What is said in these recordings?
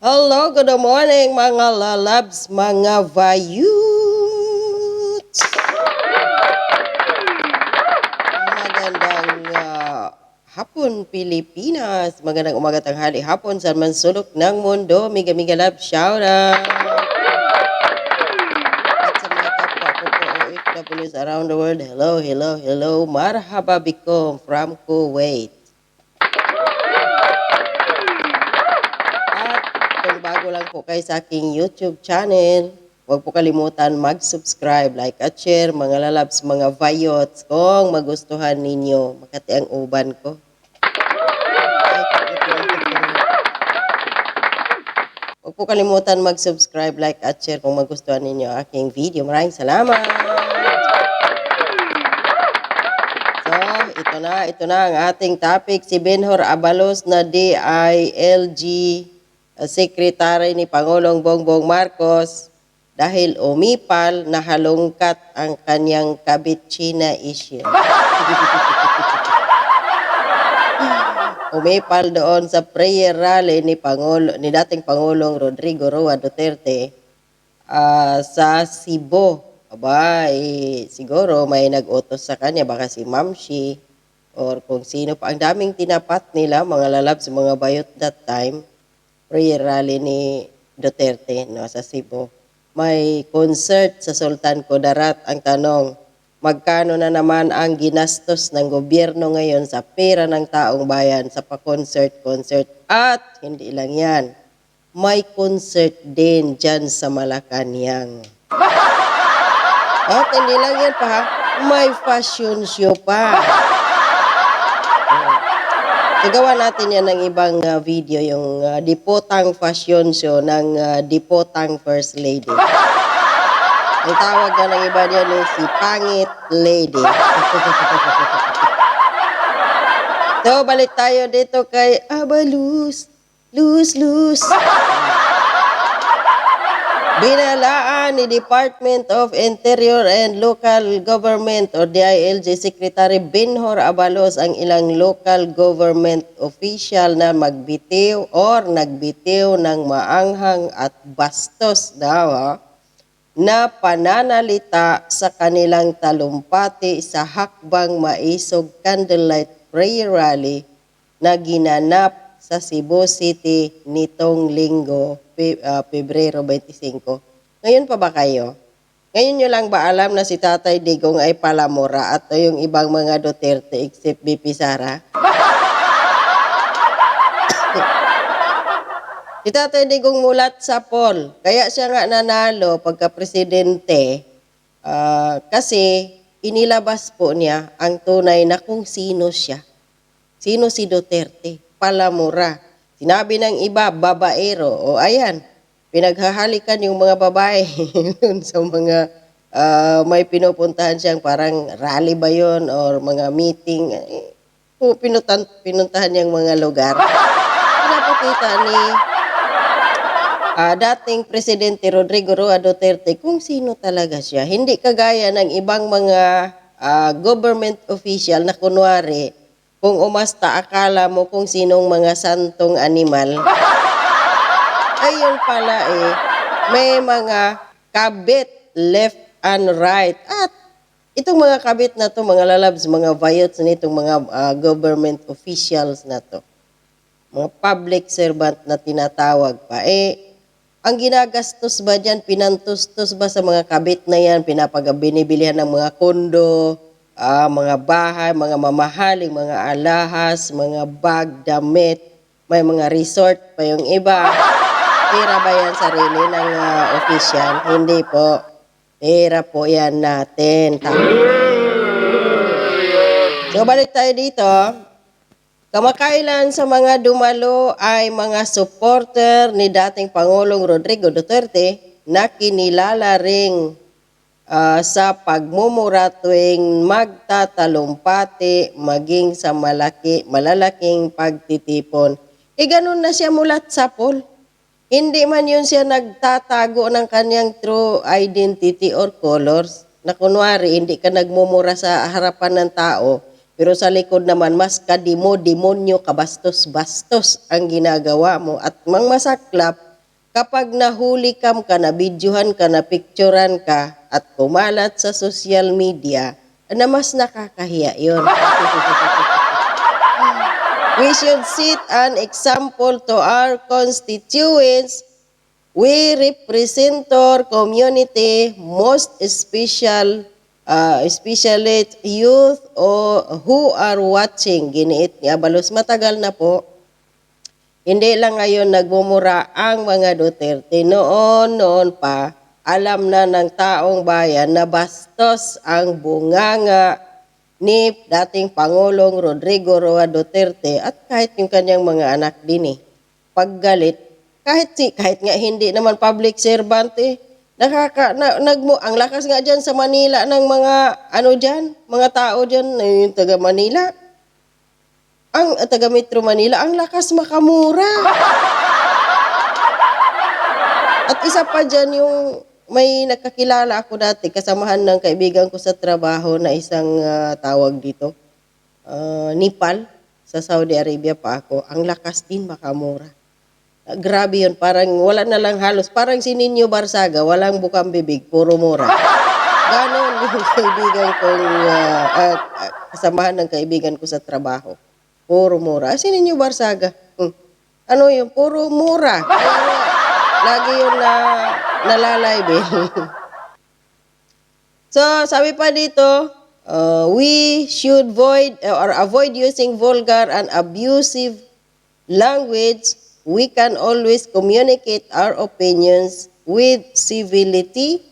Hello, good morning mga lalabs, mga vayuts. Magandang ah, hapon Pilipinas. Magandang umaga tanghali hapon sa man sulok ng mundo. Miga miga love shout out. At sa mga kapwa ko po OFWs around the world. Hello, hello, hello. Marhaba bikum from Kuwait. At bago lang po kayo sa aking YouTube channel, huwag po kalimutan mag-subscribe, like at share, mga lalabs, mga vayots, kung magustuhan ninyo. Makati ang uban ko. Huwag po kalimutan mag-subscribe, like at share kung magustuhan ninyo aking video. Maraming salamat! Ito na, ito na ang ating topic. Si Benhor Abalos na DILG uh, Secretary ni Pangulong Bongbong Marcos dahil umipal na halongkat ang kanyang kabit China issue. umipal doon sa prayer rally ni Pangulo ni dating Pangulong Rodrigo Roa Duterte ah, sa Cebu. Aba, eh, siguro may nag-utos sa kanya, baka si Mamshi or kung sino pa. Ang daming tinapat nila, mga lalab sa mga bayot that time, prayer rally ni Duterte no, sa Cebu. May concert sa Sultan Kudarat. Ang tanong, magkano na naman ang ginastos ng gobyerno ngayon sa pera ng taong bayan sa pa-concert-concert? At hindi lang yan, may concert din dyan sa Malacanang. At hindi lang yan pa, may fashion show pa. Gagawa natin yan ng ibang ah, video, yung ah, Dipotang Fashion Show ng ah, Dipotang First Lady. Ang tawag na ng iba niyan eh, si Pangit Lady. so, balik tayo dito kay Abalus. Luz, luz. Binalaan ni Department of Interior and Local Government or DILG Secretary Benhor Abalos ang ilang local government official na magbitiw or nagbitiw ng maanghang at bastos daw ha, na pananalita sa kanilang talumpati sa hakbang maisog candlelight prayer rally na ginanap sa Cebu City nitong linggo, Pe- ah, Pebrero 25. Ngayon pa ba kayo? Ngayon nyo lang ba alam na si Tatay Digong ay palamura at yung ibang mga Duterte except BP Sara? si Tatay Digong mulat sa poll. Kaya siya nga nanalo pagka presidente ah, kasi inilabas po niya ang tunay na kung sino siya. Sino si Duterte? Palamura. Sinabi ng iba, babaero. O ayan, pinaghahalikan yung mga babae dun sa mga ah, may pinupuntahan siyang parang rally ba yun or mga meeting. Eh, pu- pinutan, pinuntahan niyang mga lugar. Pinapakita ni ah, dating Presidente Rodrigo Roa Duterte kung sino talaga siya. Hindi kagaya ng ibang mga ah, government official na kunwari, kung umasta akala mo kung sinong mga santong animal. Ayun pala eh, may mga kabit left and right. At itong mga kabit na to, mga lalabs, mga vayots nitong mga ah, government officials na to mga public servant na tinatawag pa. Eh, ang ginagastos ba dyan, pinantustos ba sa mga kabit na yan, pinapagabinibilihan ng mga kondo, ah, mga bahay, mga mamahaling, mga alahas, mga bag, damit, may mga resort pa yung iba. Pera ba yan sarili ng ah, official? Hindi po. Pera po yan natin. So, balik tayo dito. Kamakailan sa mga dumalo ay mga supporter ni dating Pangulong Rodrigo Duterte na kinilala ring ah, sa pagmumura tuwing magtatalumpati maging sa malaki, malalaking pagtitipon. E ganun na siya mulat sa poll. Hindi man yun siya nagtatago ng kanyang true identity or colors. Na kunwari, hindi ka nagmumura sa harapan ng tao, pero sa likod naman, mas kadimo, demonyo, kabastos-bastos ang ginagawa mo. At mang masaklap, kapag nahuli kam ka, na videohan ka, na picturean ka, at kumalat sa social media, na mas nakakahiya yun. We should set an example to our constituents. We represent our community, most special, uh, especially youth or who are watching. Giniit ni Abalos. Matagal na po. Hindi lang ngayon nagmumura ang mga Duterte. Noon, noon pa, alam na ng taong bayan na bastos ang bunganga ni dating Pangulong Rodrigo Roa Duterte at kahit yung kanyang mga anak din eh. Paggalit, kahit kahit nga hindi naman public servant eh, nakaka na, nagmo ang lakas nga diyan sa Manila ng mga ano diyan, mga tao diyan yung taga Manila. Ang uh, taga Metro Manila, ang lakas makamura. At isa pa dyan yung may nakakilala ako dati, kasamahan ng kaibigan ko sa trabaho na isang ah, tawag dito, ah, Nepal, sa Saudi Arabia pa ako. Ang lakas din makamura. Ah, grabe yun, parang wala na lang halos. Parang si Ninyo Barsaga, walang bukang bibig, puro mura. Ganon yung kaibigan kong, ah, ah, ah, kasamahan ng kaibigan ko sa trabaho. Puro mura. Ah, si Ninyo Barsaga, hmm. ano yun, puro mura. Lagi yun na nalalay so, sabi pa dito, uh, we should void or avoid using vulgar and abusive language. We can always communicate our opinions with civility.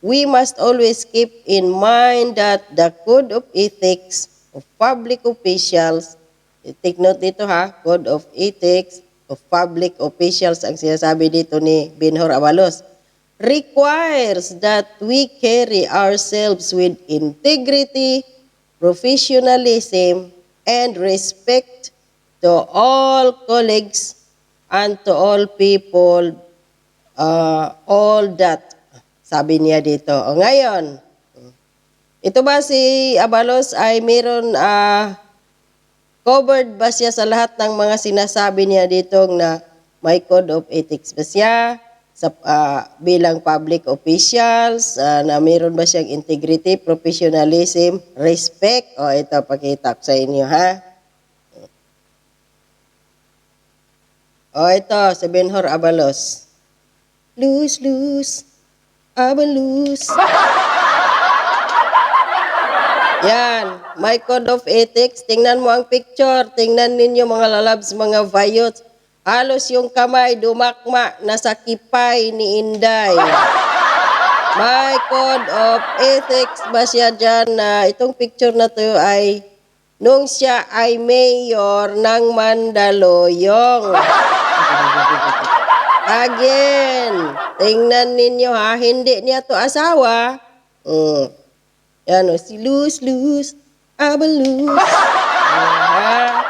We must always keep in mind that the code of ethics of public officials, take note dito ha, code of ethics of public officials ang sinasabi dito ni Benhor Abalos, requires that we carry ourselves with integrity, professionalism, and respect to all colleagues and to all people, uh, all that. Sabi niya dito. O ngayon, ito ba si Abalos ay meron ah, covered ba siya sa lahat ng mga sinasabi niya dito na may code of ethics ba siya sa ah, bilang public officials ah, na meron ba siyang integrity, professionalism, respect? O ito pakita sa inyo ha. O ito si Benhor Abalos. Lose, lose, abalus. Yan, my code of ethics. Tingnan mo ang picture. Tingnan ninyo mga lalabs, mga vayots. Halos yung kamay dumakma nasa kipay ni Inday. My code of ethics ba siya dyan na itong picture na to ay nung siya ay mayor ng Mandaluyong. Again, tingnan ninyo ha, hindi niya to asawa. Mm. Yan o, si Luz, Luz, Abaluz. Ah,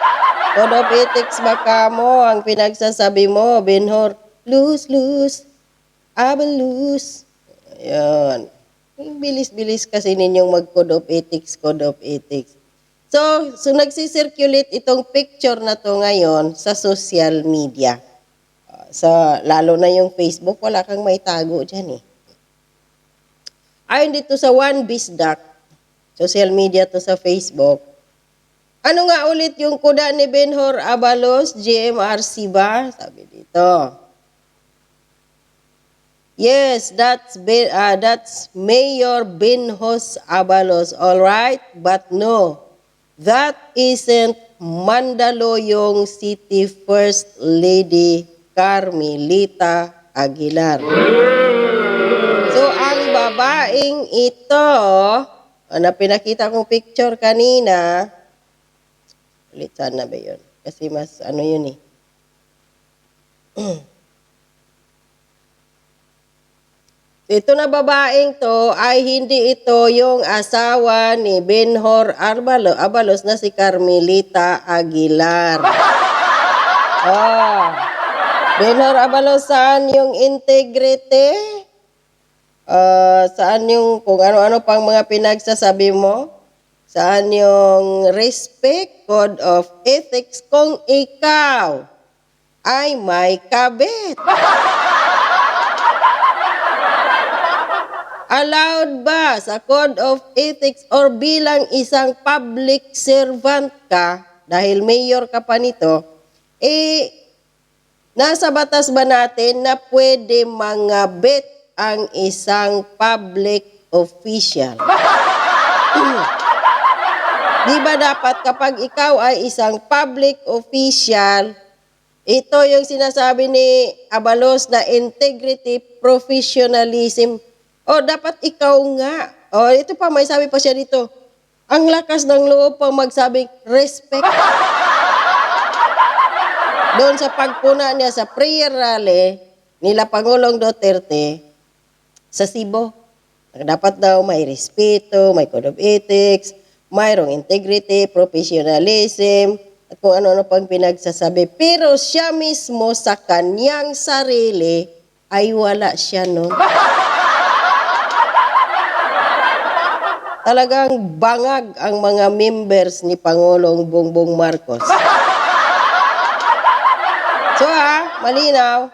Code of ethics ba ka mo ang pinagsasabi mo, Benhor? Luz, Luz, Abaluz. Ayan. Bilis-bilis kasi ninyong mag-code of ethics, code of ethics. So, so nagsisirculate itong picture na to ngayon sa social media. Ah, sa, lalo na yung Facebook, wala kang may tago dyan eh. Ayon dito sa One Bisdak, social media to sa Facebook, ano nga ulit yung kuda ni Benhor Abalos, GMRC ba? Sabi dito. Yes, that's Be- ah, that's Mayor Benhos Abalos, all right? But no, that isn't Mandaluyong City First Lady Carmelita Aguilar. So, ang babaeng ito, na pinakita kong picture kanina, ulit sana ba yun? Kasi mas ano yun eh. Ito na babaeng to ay hindi ito yung asawa ni Benhor Arbalo, Abalos na si Carmelita Aguilar. Oh. Benhor Abalos, saan yung integrity? Ah, saan yung kung ano-ano pang mga pinagsasabi mo, saan yung respect, code of ethics kung ikaw ay may kabit. Allowed ba sa code of ethics or bilang isang public servant ka, dahil mayor ka pa nito, eh, nasa batas ba natin na pwede mga bet ang isang public official? Di ba dapat kapag ikaw ay isang public official, ito yung sinasabi ni Abalos na integrity, professionalism. O dapat ikaw nga. O ito pa, may sabi pa siya dito. Ang lakas ng loob pang magsabing respect. Doon sa pagpuna niya sa prayer rally nila Pangulong Duterte sa Cebu. Dapat daw may respeto, may code of ethics, mayroong integrity, professionalism, at kung ano-ano pang pinagsasabi. Pero siya mismo sa kanyang sarili ay wala siya nun. Talagang bangag ang mga members ni Pangulong Bongbong Marcos. So ha, malinaw.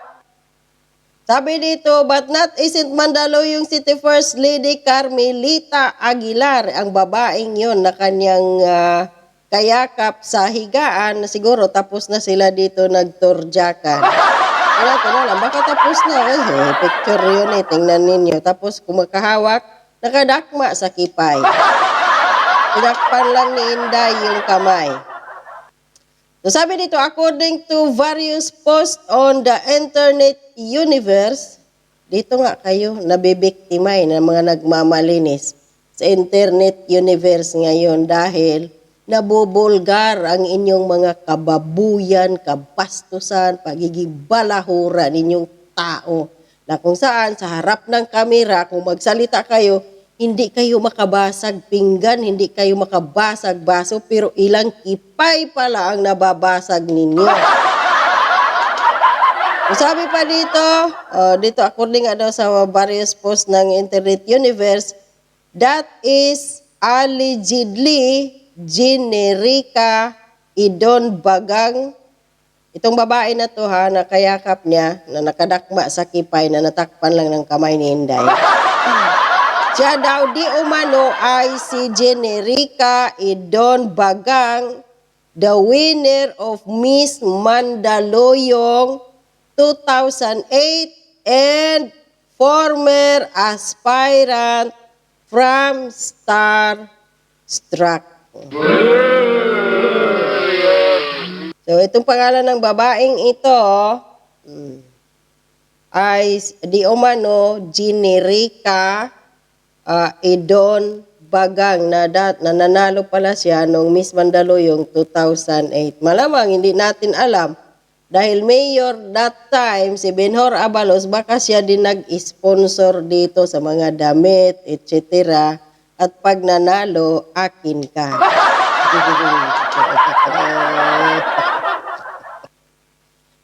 Sabi dito, but not isn't Mandaluyong City First Lady Carmelita Aguilar, ang babaeng yon na kanyang ah, kayakap sa higaan na siguro tapos na sila dito nagturjakan. Wala, ito na lang, baka tapos na. Eh, eh, picture yun eh, tingnan ninyo. Tapos kumakahawak, nakadakma sa kipay. Tinakpan lang ni Inday yung kamay. So sabi dito, according to various posts on the internet universe, dito nga kayo nabibiktimay ng mga nagmamalinis sa internet universe ngayon dahil nabubulgar ang inyong mga kababuyan, kabastusan, pagiging balahura ninyong tao. Na kung saan sa harap ng kamera, kung magsalita kayo, hindi kayo makabasag pinggan, hindi kayo makabasag baso, pero ilang kipay pala ang nababasag ninyo. Sabi pa dito, uh, dito according daw sa various posts ng Internet Universe, that is allegedly Generica Idon Bagang. Itong babae na to ha, na kayakap niya, na nakadakma sa kipay, na natakpan lang ng kamay ni Inday. Siya daw di umano ay si Generica Idon Bagang, the winner of Miss Mandaloyong 2008 and former aspirant from Star Struck. So, itong pangalan ng babaeng ito mm, ay di umano Generica ah, Idon Bagang na, dat, na nanalo pala siya nung Miss Mandaluyong 2008. Malamang hindi natin alam dahil mayor that time si Benhor Abalos baka siya din nag-sponsor dito sa mga damit, etc. At pag nanalo, akin ka.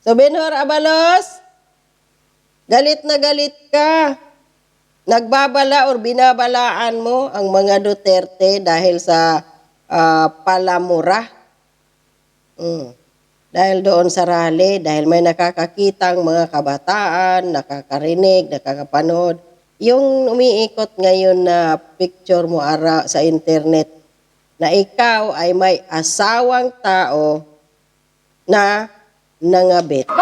so Benhor Abalos, galit na galit ka. Nagbabala or binabalaan mo ang mga Duterte dahil sa ah, palamura. Mm. Dahil doon sa rally, dahil may nakakakitang mga kabataan, nakakarinig, nakakapanood. Yung umiikot ngayon na picture mo ara sa internet na ikaw ay may asawang tao na nangabit.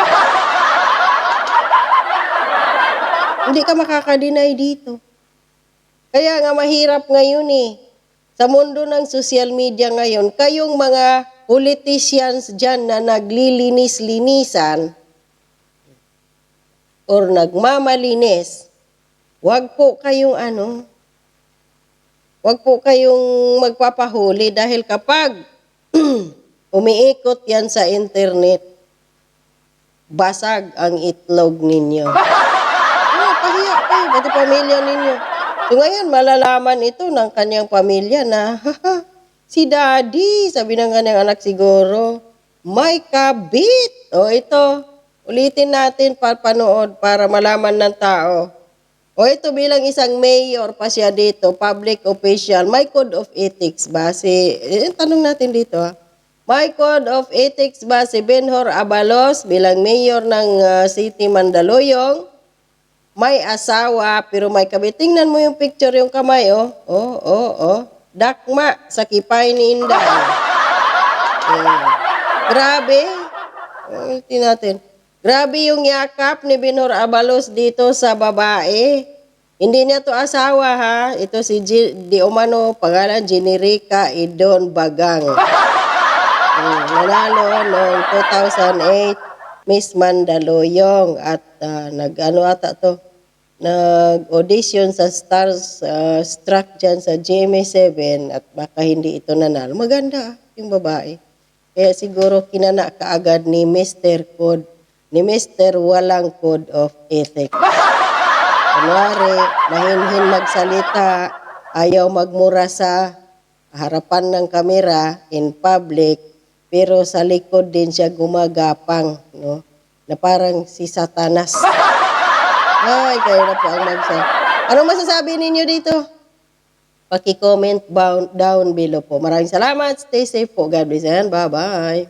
Hindi ka makakadinay dito. Kaya nga mahirap ngayon eh. Sa mundo ng social media ngayon, kayong mga politicians dyan na naglilinis-linisan or nagmamalinis, wag po kayong ano, wag po kayong magpapahuli dahil kapag umiikot yan sa internet, basag ang itlog ninyo. Ah, pahiya kayo, pati pamilya ninyo. So ngayon, malalaman ito ng kanyang pamilya na, si daddy, sabi ng kanyang anak siguro, may kabit. O ito, ulitin natin papanood para malaman ng tao. O ito bilang isang mayor pa siya dito, public official, may code of ethics ba si, eh, tanong natin dito ha. May code of ethics ba si Benhor Abalos bilang mayor ng ah, City Mandaluyong? may asawa pero may kabit. Tingnan mo yung picture yung kamay, oh. Oh, oh, oh. Dakma sa kipay ni Inday. Oh. Grabe. Oh, tingnan natin. Grabe yung yakap ni Binor Abalos dito sa babae. Hindi niya to asawa ha. Ito si G- Di Umano, pangalan Generica Idon Bagang. Mm, nanalo noong 2008 Miss Mandaluyong at ah, nag-ano ata to nag-audition sa Stars ah, Struck dyan sa GMA7 at baka hindi ito nanalo. Maganda yung babae. Kaya siguro kinana kaagad ni Mr. Code, ni Mr. Walang Code of Ethics. Kunwari, mahinhin magsalita, ayaw magmura sa harapan ng kamera in public, pero sa likod din siya gumagapang, no? Na parang si Satanas. Ay, kayo na po ang magsa. Ano masasabi ninyo dito? Paki-comment down below po. Maraming salamat. Stay safe po. God bless and bye-bye.